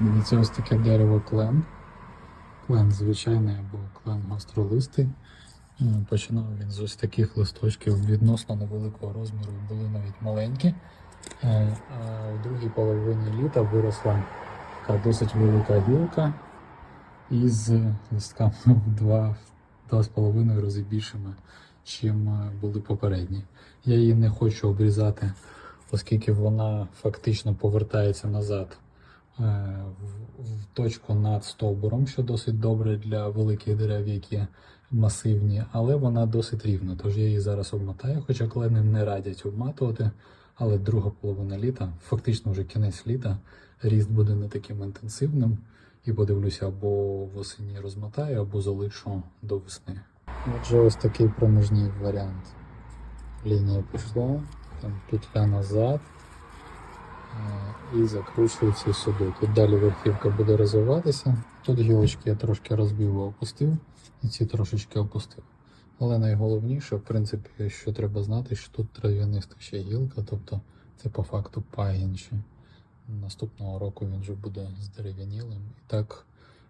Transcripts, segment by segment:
Дивіться, ось таке дерево клен. Клен звичайний або клен гостролистий. Починав він з ось таких листочків відносно невеликого розміру, були навіть маленькі. Е, А у другій половині літа виросла така досить велика гілка із листками в два, два з половиною рази більшими, чим е, були попередні. Я її не хочу обрізати, оскільки вона фактично повертається назад е, в, в точку над стовбуром, що досить добре для великих дерев, які масивні, але вона досить рівна. Тож я її зараз обмотаю, хоча клени не радять обматувати. Але друга половина літа, фактично вже кінець літа, ріст буде не таким інтенсивним. І подивлюся, або восені розмотаю, або залишу до весни. Отже, ось такий проміжний варіант. Лінія пішла, там петля назад е, і закручується сюди. Тут далі верхівка буде розвиватися. Тут гілочки я трошки розбив, опустив, і ці трошечки опустив. Але найголовніше, в принципі, що треба знати, що тут трав'яниста ще гілка, тобто це по факту пагін. Наступного року він вже буде здерев'янілим і так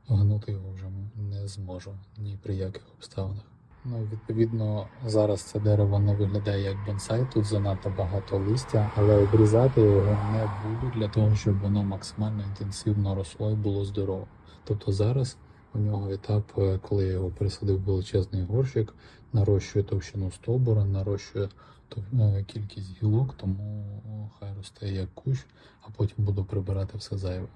гнути його вже не зможу ні при яких обставинах. Ну відповідно зараз це дерево не виглядає як бонсай, тут занадто багато листя, але обрізати його не буду для того, щоб воно максимально інтенсивно росло і було здорово. Тобто зараз у нього етап, е, коли я його пересадив в величезний горщик, нарощує товщину стовбура, нарощує е, кількість гілок, тому хай росте як кущ, а потім буду прибирати все зайве.